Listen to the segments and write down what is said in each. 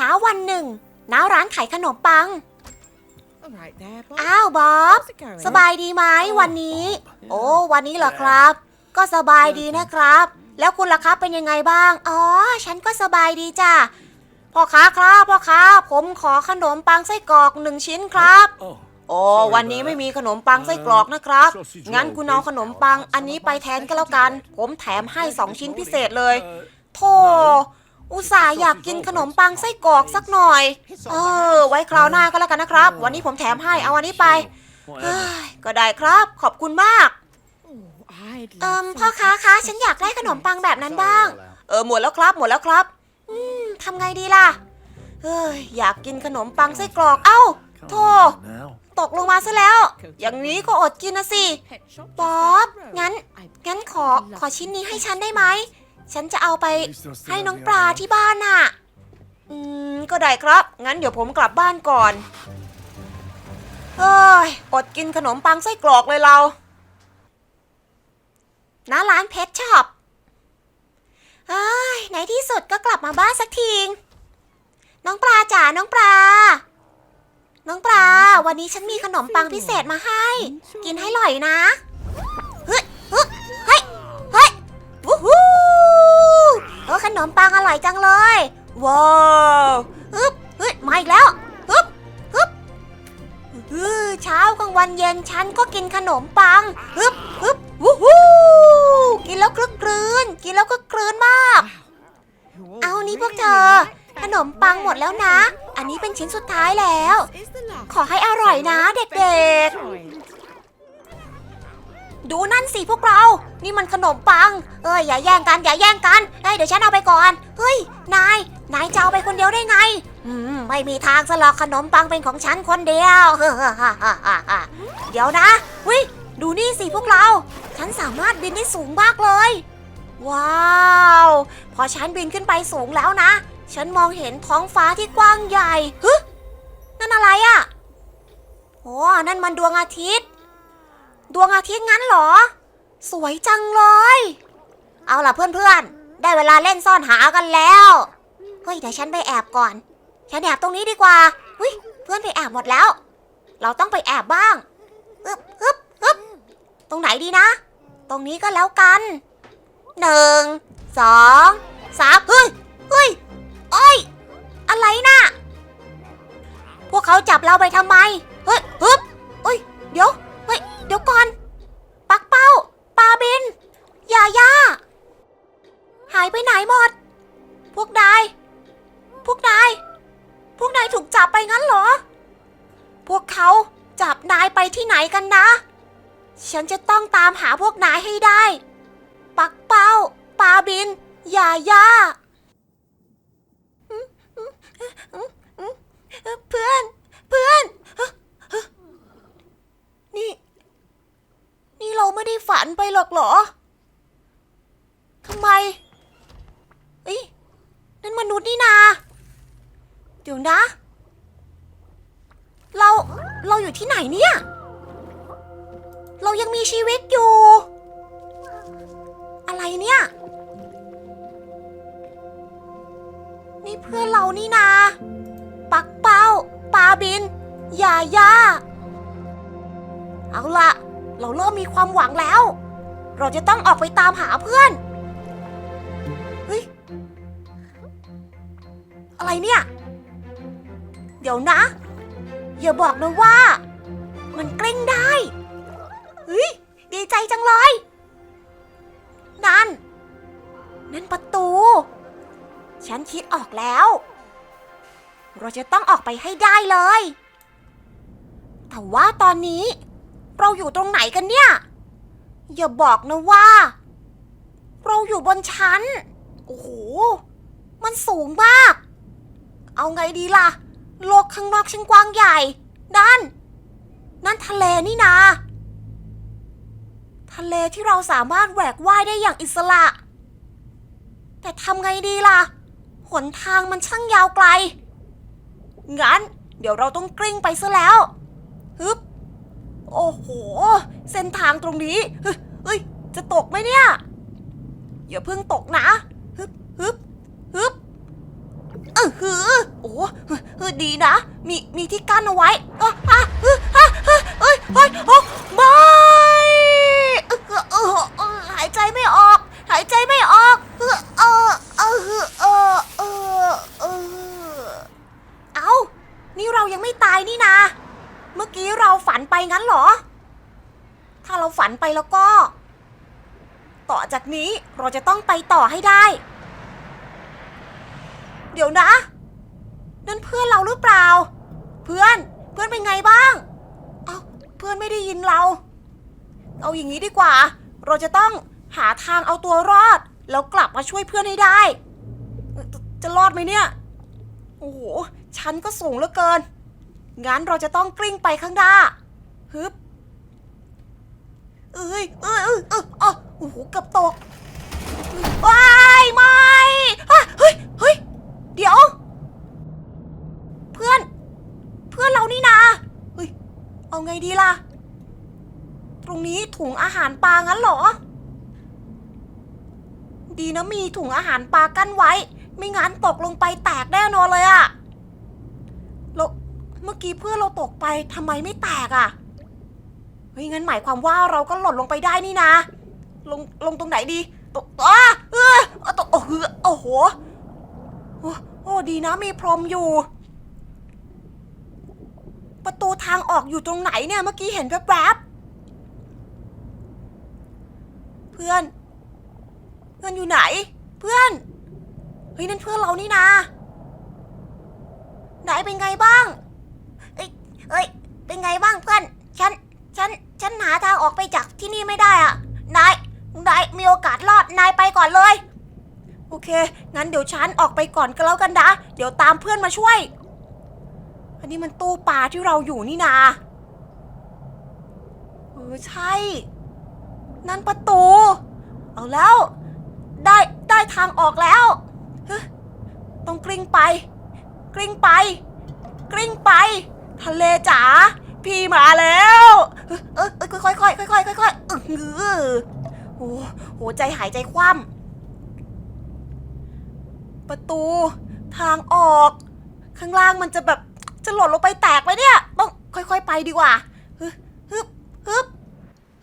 เช้าวันหนึ่งณร้านขายขนมปัง All right there, Bob. อ้าวบ๊อบ How's it going? สบายดีไหมวันนี้ โอ้ วันนี้เหรอครับ ก็สบายดีนะครับ แล้วคุณล่ะครับเป็นยังไงบ้าง อ๋อ ฉันก็สบายดีจ้ะ พ่อค้าครับพ่อค้า ผมขอขนมปังไส้กรอกหนึ่งชิ้นครับ Oh, โอ้วันนี้ไม่มีขนมปังไส้กรอกนะครับ งั้นคุณเอาขนมปังอันนี้ไปแทนก็แล้วกัน ผมแถมให้สองชิ้นพิเศษเลย uh, โธ่ อุตส่าห์อยากกินขนมปังไส้กรอกสักหน่อย เออ ไว้คราวหน้าก็แล้วกันนะครับ วันนี้ผมแถมให้เอาอันนี้ไปเฮ้ยก็ได้ครับ ขอบคุณมาก เอิมพ่อค้าคะฉันอยากได้ขนมปังแบบนั้นบ้าง เออหมดแล้วครับ หมดแล้วครับ อืมทำไงดีล่ะ เฮ้ยอยากกินขนมปังไส้กรอก เอ้าโธ่ตกลงมาซะแล้ว อย่างนี้ก็อดกินนะสิ ป๊อบ งั้น งั้นขอ ขอชิ้นนี้ให้ฉันได้ไหม ฉันจะเอาไป Please don't steal ให้น้อง anything ปลา else. ที่บ้านน่ะ อืม ก็ได้ครับ งั้นเดี๋ยวผมกลับบ้านก่อนเฮ้ย อดกินขนมปังไส้กรอกเลยเราณร้านเพชรช็อปเอ้ยในที่สุดก็กลับมาบ้านสักทีน้องปลาจ๋า น้องปลา น้องปลา วันนี้ฉันมีขนมปังพิเศษมาให้ กินให้หน่อยนะ ขนมปังอร่อยจังเลย ว้าวฮึบเฮ้ยมาอีกแล้วฮึบฮึบฮือเช้ากลางวันเย็นฉันก็กินขนมปังฮึบฮึบวู้ฮู้กินแล้วคลึกครื้นกินแล้วก็ครื้นมาก Wow. เอานี่พวกเธอ ขนมปังหมดแล้วนะ อันนี้เป็นชิ้นสุดท้ายแล้ว This is the last ขอให้อร่อยนะเด็ก Try it. ๆ ดูนั่นสิพวกเรา นี่มันขนมปัง เอ้ยอย่าแย่งกันอย่าแย่งกันเอ้ยเดี๋ยวฉันเอาไปก่อน เฮ้ย นาย นายจะเอาไปคนเดียวได้ไง อืมไม่มีทางสลอกขนมปังเป็นของฉันคนเดียว เดี๋ยวนะวิดูนี่สิพวกเรา ฉันสามารถบินได้สูงมากเลย ว้าว พอฉันบินขึ้นไปสูงแล้วนะ ฉันมองเห็นท้องฟ้าที่กว้างใหญ่ฮึนั่นอะไรอะ่ะโอ้นั่นมันดวงอาทิตย์ ดวงอาทิตย์งั้นเหรอ สวยจังเลย เอาล่ะเพื่อนๆ ได้เวลาเล่นซ่อนหากันแล้ว เฮ้ยเดี๋ยวฉันไปแอบก่อน ฉันแอบตรงนี้ดีกว่าเฮ้ยเพื่อนไปแอบหมดแล้ว เราต้องไปแอบบ้างฮึบฮึบฮึบตรงไหนดีนะ ตรงนี้ก็แล้วกันหนึ่งสองสามเฮ้ยเฮ้ยเอ้ยอะไรน่ะพวกเขาจับเราไปทำไม เฮ้ยฮึบเฮ้ย เดี๋ยว เดี๋ยวก่อน ปักเป้าปลาบินยาย่า หายไปไหนหมด พวกนาย พวกนาย พวกนายถูกจับไปงั้นเหรอ พวกเขาจับนายไปที่ไหนกันนะ ฉันจะต้องตามหาพวกนายให้ได้ ปักเป้าปลาบินยาย่า เพื่อน เพื่อน นี่ ไม่ได้ฝันไปหรอกเหรอทำไมเอ้ยนั่นมนุษย์นี่นา เดี๋ยวนะ เราเราอยู่ที่ไหนเนี่ย เรายังมีชีวิตอยู่ อะไรเนี่ย นี่เพื่อนเรานี่นา ปักเป้าปาบิน ยาย่าเอาละ เราเริ่มมีความหวังแล้ว เราจะต้องออกไปตามหาเพื่อน เฮ้ย อะไรเนี่ย เดี๋ยวนะ อย่าบอกนะว่า มันกลิ้งได้ เฮ้ย ดีใจจังเลย นั่น นั่นประตู ฉันคิดออกแล้ว เราจะต้องออกไปให้ได้เลย แต่ว่าตอนนี้ เราอยู่ตรงไหนกันเนี่ย อย่าบอกนะว่า เราอยู่บนชั้น โอ้โห มันสูงมาก เอาไงดีล่ะ โลกข้างนอกช่างกว้างใหญ่ด้านนั่นทะเลนี่นา ทะเลที่เราสามารถแหวกว่ายได้อย่างอิสระ แต่ทำไงดีล่ะ หนทางมันช่างยาวไกล งั้น เดี๋ยวเราต้องกลิ้งไปซะแล้ว โอ้โห เส้นทางตรงนี้เฮ้ย จะตกไหมเนี่ย อย่าเพิ่งตกนะ ฮึบฮึบฮึบเออหือโอ้เออดีนะ มี มีที่กั้นเอาไว้อออะอะเออเอ้ยเฮ้ยเฮ้ยไม่เออเออเออเออหายใจไม่ออก หายใจไม่ออกเออเออเออเออเออเออเอ้า นี่เรายังไม่ตายนี่นา เมื่อกี้เราฝันไปงั้นเหรอ ถ้าเราฝันไปแล้วก็ ต่อจากนี้เราจะต้อง ไปต่อให้ได้ เดี๋ยวนะ นั่นเพื่อนเราหรือเปล่า เพื่อน เพื่อนเป็นไงบ้าง เอ้า เพื่อนไม่ได้ยินเรา เอาอย่างนี้ดีกว่า เราจะต้องหาทางเอาตัวรอด แล้วกลับมาช่วยเพื่อนให้ได้ จะจะรอดไหมเนี่ย โอ้โห ชั้นก็สูงเหลือเกิน งั้นเราจะต้องกลิ้งไปข้างหน้า ฮึบ เอ้ยเอ้ยเอ้ยเอ้ยเอ้ยโอ้โห เกับตก ว้ายไม่อะเฮ้ยเฮ้ยเดี๋ยว เพื่อน เพื่อนเรานี่นาเฮ้ย เอาไงดีล่ะ ตรงนี้ถุงอาหารปลางั้นเหรอ ดีนะมีถุงอาหารปลากั้นไว้ ไม่งั้นตกลงไปแตกแน่นอนเลยอะแล้วเมื่อกี้เพื่อนเราตกไปทำไมไม่แตกอะเฮ้ยงั้นหมายความว่าเราก็หล่นลงไปได้นี่นะ ลงลงตรงไหนดี ตกอ้าเออตกโอ้โหโอ้โหโอ้ดีนะมีพรมอยู่ ประตูทางออกอยู่ตรงไหนเนี่ยเมื่อกี้เห็นแวบๆเพื่อน เพื่อนอยู่ไหน เพื่อนเฮ้ยนั่นเพื่อนเรานี่นาไหนเป็นไงบ้างเอ้ยเอ้ยเป็นไงบ้างเพื่อน ฉัน ฉัน ฉันหาทางออกไปจากที่นี่ไม่ได้อะนาย นายมีโอกาสรอดนายไปก่อนเลย โอเค งั้นเดี๋ยวฉันออกไปก่อนก็แล้วกันนะเดี๋ยวตามเพื่อนมาช่วย อันนี้มันตู้ปลาที่เราอยู่นี่นาเออใช่ นั่นประตู เอาแล้ว ได้ได้ทางออกแล้วต้องกลิ้งไป กลิ้งไป กลิ้งไป ทะเลจ๋าพี่มาแล้ว เออเออเออค่อยค่อยค่อยค่อยเออ โอ้โหใจหายใจคว่ำประตู ทางออก ข้างล่างมันจะแบบจะหล่นลงไปแตกไหมเนี่ย ต้องค่อยๆไปดีกว่าฮึบฮึบฮึบ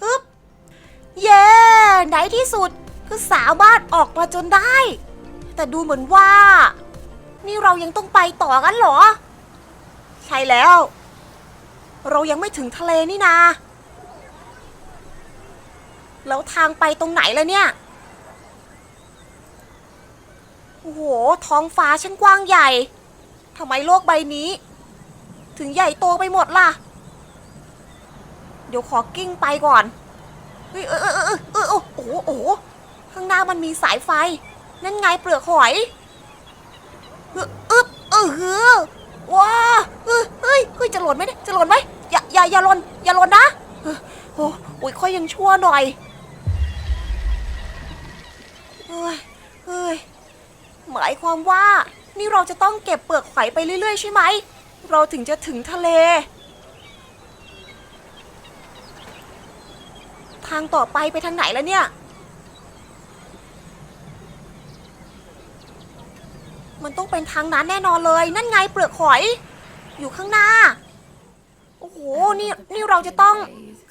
ฮึบเย้ในที่สุดก็สามารถออกมาจนได้ แต่ดูเหมือนว่า นี่เรายังต้องไปต่อกันเหรอ ใช่แล้ว เรายังไม่ถึงทะเลนี่นา แล้วทางไปตรงไหนล่ะเนี่ย โอ้โห ท้องฟ้าช่างกว้างใหญ่ ทำไมโลกใบนี้ ถึงใหญ่โตไปหมดล่ะ เดี๋ยวขอกิ้งไปก่อน เฮ้ยเออเออเออเออโอ้โหโอ้โห ข้างหน้ามันมีสายไฟ นั่นไงเปลือกหอยเอออึ๊บเออฮือว้าเฮ้ยเฮ้ยเฮ้ยจะหล่นไหมเนี่ยจะหล่นไหมอย่าอย่าอย่าหล่นอย่าหล่นนะโอ้ยค่อยยังชั่วหน่อย ฮ้ยเฮ้ยหมายความว่านี่เราจะต้องเก็บเปลือกหอยไปเรื่อยๆ ใช่ไหม เราถึงจะถึงทะเล ทางต่อไปไปทางไหนแล้วเนี่ย มันต้องเป็นทางนั้นแน่นอนเลย นั่นไงเปลือกหอย อยู่ข้างหน้า โอ้โห นี่นี่เราจะต้อง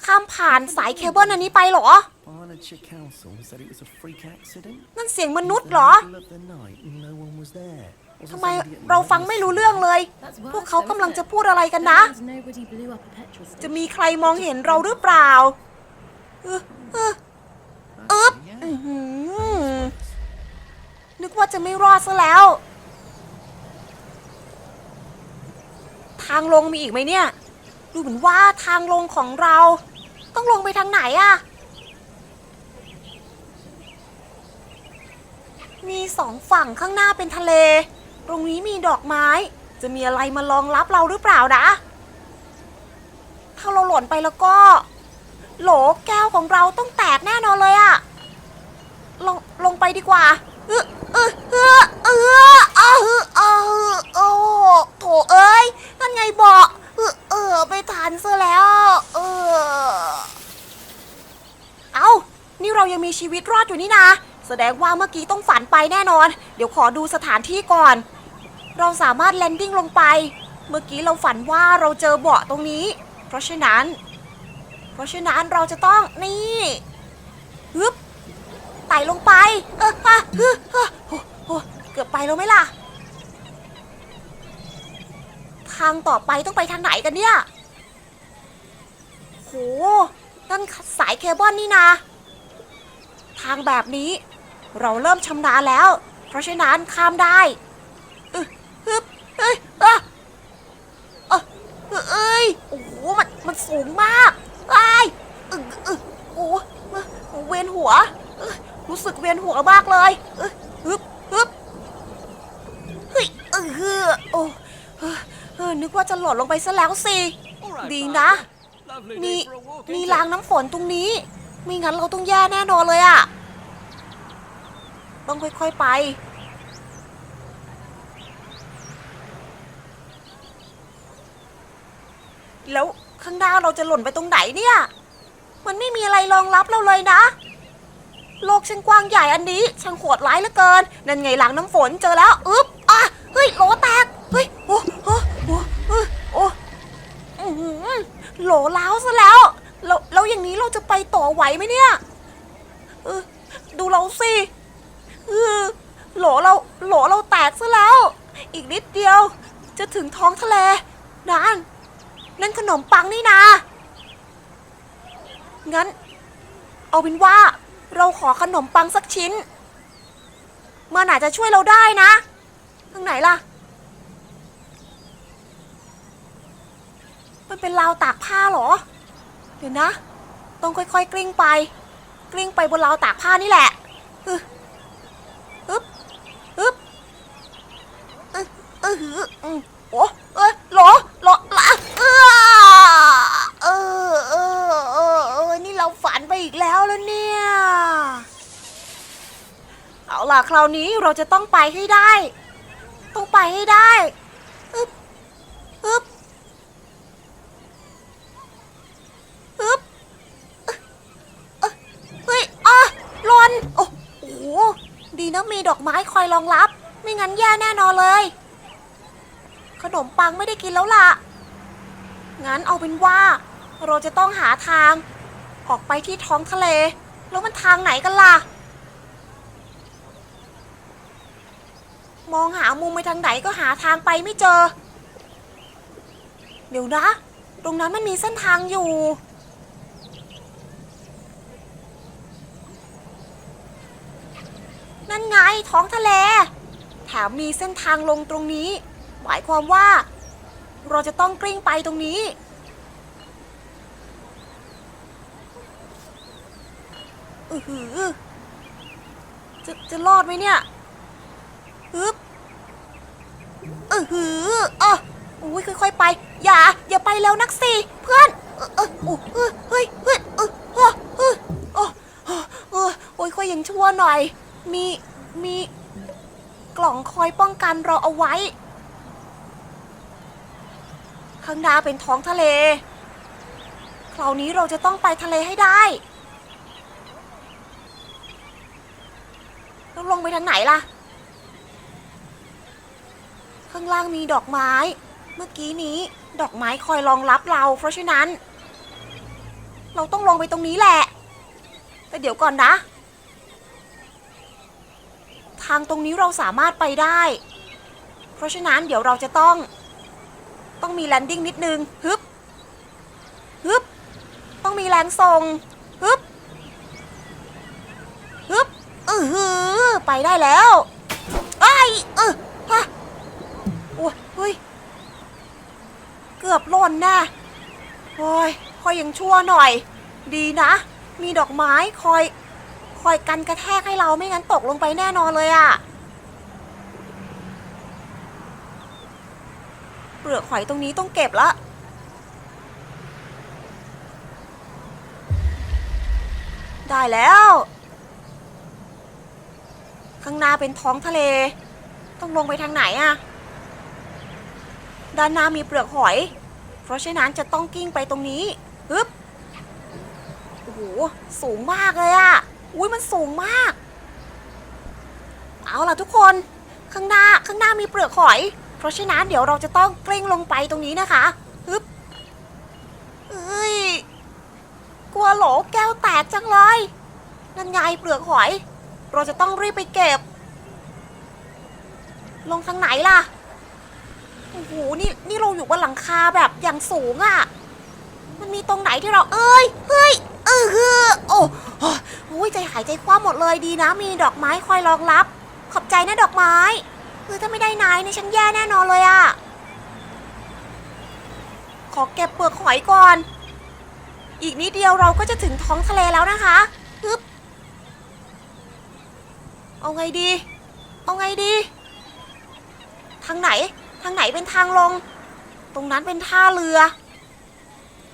ข้ามผ่านสายเคเบิลอันนี้ไปเหรอ Barnardshire Council said it was a freak accident. นั่นเสียงมนุษย์เหรอ Middle of the night, no one was there. Wasn't ทำไม somebody at เรา night ฟังไม่รู้เรื่องเลย พวกเขากำลังจะพูดอะไรกันนะจะมีใครมองเห็นเราหรือเปล่าเออเอออึ๊บ Yeah. อื้อหือนึกว่าจะไม่รอดซะแล้ว ทางลงมีอีกไหมเนี่ย ดูเหมือนว่าทางลงของเรา ต้องลงไปทางไหนอะ มีสองฝั่งข้างหน้าเป็นทะเล ตรงนี้มีดอกไม้ จะมีอะไรมารองรับเราหรือเปล่านะ ถ้าเราหล่นไปแล้วก็ โหลแก้วของเราต้องแตกแน่นอนเลยอะลงลงไปดีกว่าเออเออเออเออเออเออโอ้โถเอ้ยนั่นไงบอกเออเออไม่ทันซะแล้ว เออ เอานี่เรายังมีชีวิตรอดอยู่นี่นะ แสดงว่าเมื่อกี้ต้องฝันไปแน่นอน เดี๋ยวขอดูสถานที่ก่อน เราสามารถแลนดิ้งลงไป เมื่อกี้เราฝันว่าเราเจอเบาะตรงนี้ เพราะฉะนั้น เพราะฉะนั้นเราจะต้องนี่ฮึบไต่ลงไป เออฮะฮึฮะโอ้โหเกือบไปแล้วไหมล่ะ ทางต่อไปต้องไปทางไหนกันเนี่ยโหนั่นสายเคเบิลนี่นะ ทางแบบนี้ เราเริ่มชำนาญแล้ว เพราะฉะนั้นข้ามได้อึฮึบเอ้ยอะเอ้ยเอ้ยโอ้โหมันมันสูงมากไอ้ายอึอึโอ้โหเวียนหัวเอ้ยรู้สึกเวียนหัวมากเลยเอ้ยฮึบฮึบเฮ้ยเออเฮ้อโอ้เฮ้อเออนึกว่าจะหล่นลงไปซะแล้วสิ ดีนะ มีมีรางน้ำฝนตรงนี้ ไม่งั้นเราต้องแย่แน่นอนเลยอะ ต้องค่อย ๆไป แล้วข้างหน้าเราจะหล่นไปตรงไหนเนี่ย มันไม่มีอะไรรองรับเราเลยนะ โลกช่างกว้างใหญ่อันนี้ช่างโหดร้ายเหลือเกิน นั่นไงหลังน้ำฝนเจอแล้ว อึ๊บ อะ เฮ้ยโหลแตก เฮ้ย โอ้โอ้โอ้โอ้โอ้อื้อหือโหลล้าวซะแล้วแล้วแล้วอย่างนี้เราจะไปต่อไหวไหมเนี่ย เออ ดูเราสิ เออโหลเราโหลเราแตกซะแล้ว อีกนิดเดียว จะถึงท้องทะเลนั่นนั่นขนมปังนี่นางั้น เอาเป็นว่า เราขอขนมปังสักชิ้น มันอาจจะช่วยเราได้นะทางไหนล่ะ มันเป็นราวตากผ้าเหรอ เดี๋ยวนะ ต้องค่อยๆกลิ้งไป กลิ้งไปบนราวตากผ้านี่แหละฮึฮึบฮึบเอ อเออหืออืมโอ้เอ้ยหรอหรอละเออเออเออเออเออนี่เราฝันไปอีกแล้วแล้วเนี่ย เอาล่ะคราวนี้เราจะต้องไปให้ได้ ต้องไปให้ได้อึบอึบอึบเอ้ยเฮ้ยอะลนโอ้โหดีนะมีดอกไม้คอยรองรับ ไม่งั้นแย่แน่นอนเลย ขนมปังไม่ได้กินแล้วล่ะ งั้นเอาเป็นว่า เราจะต้องหาทาง ออกไปที่ท้องทะเล แล้วมันทางไหนกันล่ะ มองหามุมไปทางไหนก็หาทางไปไม่เจอ เดี๋ยวนะ ตรงนั้นมันมีเส้นทางอยู่ นั่นไงท้องทะเล แถมมีเส้นทางลงตรงนี้ หมายความว่า เราจะต้องกลิ้งไปตรงนี้ อือหือ จะจะรอดไหมเนี่ยฮึบเออหือเอออุ้ยค่อยๆไป อย่า อย่าไปแล้วนักสิเพื่อน เออเออโอ้เออเฮ้ยเฮ้ยเออเออเออเออเออเออโอ้ยค่อยยังชั่วหน่อย มีมีกล่องคอยป้องกันเราเอาไว้ ข้างหน้าเป็นท้องทะเล คราวนี้เราจะต้องไปทะเลให้ได้แล้วลงไปทางไหนล่ะ ข้างล่างมีดอกไม้ เมื่อกี้นี้ดอกไม้คอยรองรับเรา เพราะฉะนั้น เราต้องลงไปตรงนี้แหละ แต่เดี๋ยวก่อนนะ ทางตรงนี้เราสามารถไปได้ เพราะฉะนั้นเดี๋ยวเราจะต้อง ต้องมีแลนดิ้งนิดนึงฮึบฮึบต้องมีแรงส่งฮึบฮึบเออหือไปได้แล้วไอ้เออฮะโอ้ยเฮ้ยเกือบหล่นแน่โอ้ยคอยยังชั่วหน่อย ดีนะ มีดอกไม้คอย คอยกันกระแทกให้เราไม่งั้นตกลงไปแน่นอนเลยอะ เปลือกหอยตรงนี้ต้องเก็บละ ได้แล้ว ข้างหน้าเป็นท้องทะเล ต้องลงไปทางไหนอะด้านหน้ามีเปลือกหอย เพราะฉะนั้นจะต้องกิ้งไปตรงนี้ฮึบโอ้โหสูงมากเลยอะอุ้ยมันสูงมาก เอาล่ะทุกคน ข้างหน้าข้างหน้ามีเปลือกหอย ราะฉะนั้นเดี๋ยวเราจะต้องกลิ้งลงไปตรงนี้นะคะฮึบเอ้ยกลัวโหลแก้วแตกจังเลยนั่นไงเปลือกหอย เราจะต้องรีบไปเก็บ ลงทางไหนล่ะโอ้โหนี่นี่เราอยู่บนหลังคาแบบอย่างสูงอะ่ะ มันมีตรงไหนที่เราเอ้ยเฮ้ยเออฮือโอ้โอ้ยใจหายใจคว่ำหมดเลยดีนะ มีดอกไม้คอยรองรับ ขอบใจนะดอกไม้ คือถ้าไม่ได้นายเนี่ยฉันแย่แน่นอนเลยอะ่ะขอเก็บเปลือกหอยก่อน อีกนิดเดียวเราก็จะถึงท้องทะเลแล้วนะคะฮึบเอาไงดี เอาไงดี ทางไหน ทางไหนเป็นทางลง ตรงนั้นเป็นท่าเรือ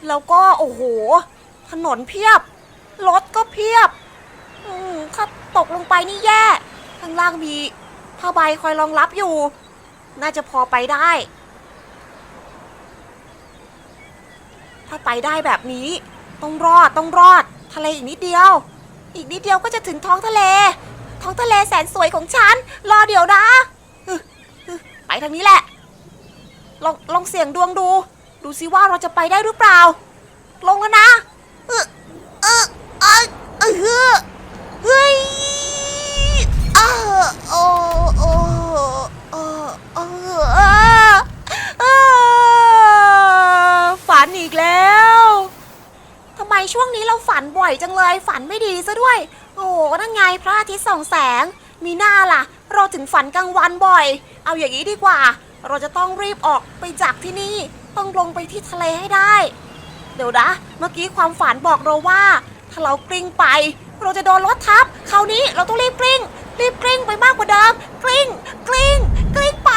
แล้วก็โอ้โห ถนนเพียบ รถก็เพียบ อืมถ้าตกลงไปนี่แย่ ข้างล่างมี ผ้าใบคอยรองรับอยู่ น่าจะพอไปได้ ถ้าไปได้แบบนี้ ต้องรอดต้องรอด ทะเลอีกนิดเดียว อีกนิดเดียวก็จะถึงท้องทะเล ท้องทะเลแสนสวยของฉัน รอเดี๋ยวนะไปทางนี้แหละ ลองลองเสี่ยงดวงดู ดูสิว่าเราจะไปได้หรือเปล่า ลงแล้วนะเออเออเออเออเฮ้ยเออโอ้โอ้โอ้โอ้เออเออฝันอีกแล้วทำไมช่วง นี้เราฝันบ่อยจังเลย ฝันไม่ดีซะด้วย โอ้นั่นไงพระอาทิตย์ส่องแสง มีหน้าล่ะ เราถึงฝันกลางวันบ่อย เอาอย่างนี้ดีกว่า เราจะต้องรีบออกไปจากที่นี่ ต้องลงไปที่ทะเลให้ได้ เดี๋ยวนะ เมื่อกี้ความฝันบอกเราว่า ถ้าเรากลิ้งไป เราจะโดนรถทับ คราวนี้เราต้องรีบกลิ้ง รีบกลิ้งไปมากกว่าเดิม กลิ้ง กลิ้ง กลิ้งไป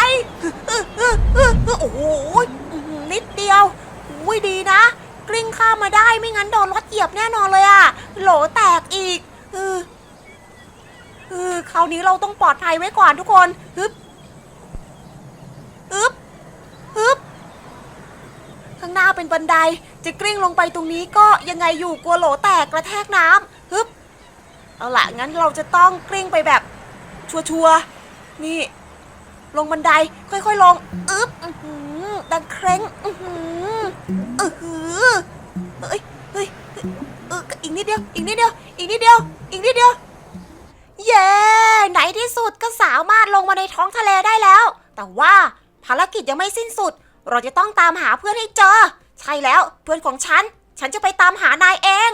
เออเออเออเออโอ้โหอื้อหือนิดเดียวอุ้ยดีนะ กลิ้งข้ามมาได้ไม่งั้นโดนรถเหยียบแน่นอนเลยอะโหลแตกอีกเออเออคราว นี้เราต้องปลอดภัยไว้ก่อนทุกคนฮึบฮึบฮึบข้างหน้าเป็นบันไดจะกลิ้งลงไปตรงนี้ก็ยังไงอยู่กลัวโหลแตกกระแทกน้ำฮึบเอาละงั้นเราจะต้องกลิ้งไปแบบชัวร์ๆนี่ ลงบันไดค่อยๆลงอึ๊บอื้อหือดังเคร่งอื้อหืออื้อเฮ้ยเฮ้ยเฮ้ยเอออีกนิดเดียว อีกนิดเดียว อีกนิดเดียว อีกนิดเดียว เย้ไหนที่สุดก็สามารถลงมาในท้องทะเลได้แล้ว แต่ว่าภารกิจยังไม่สิ้นสุด เราจะต้องตามหาเพื่อนให้เจอ ใช่แล้วเพื่อนของฉัน ฉันจะไปตามหานายเอง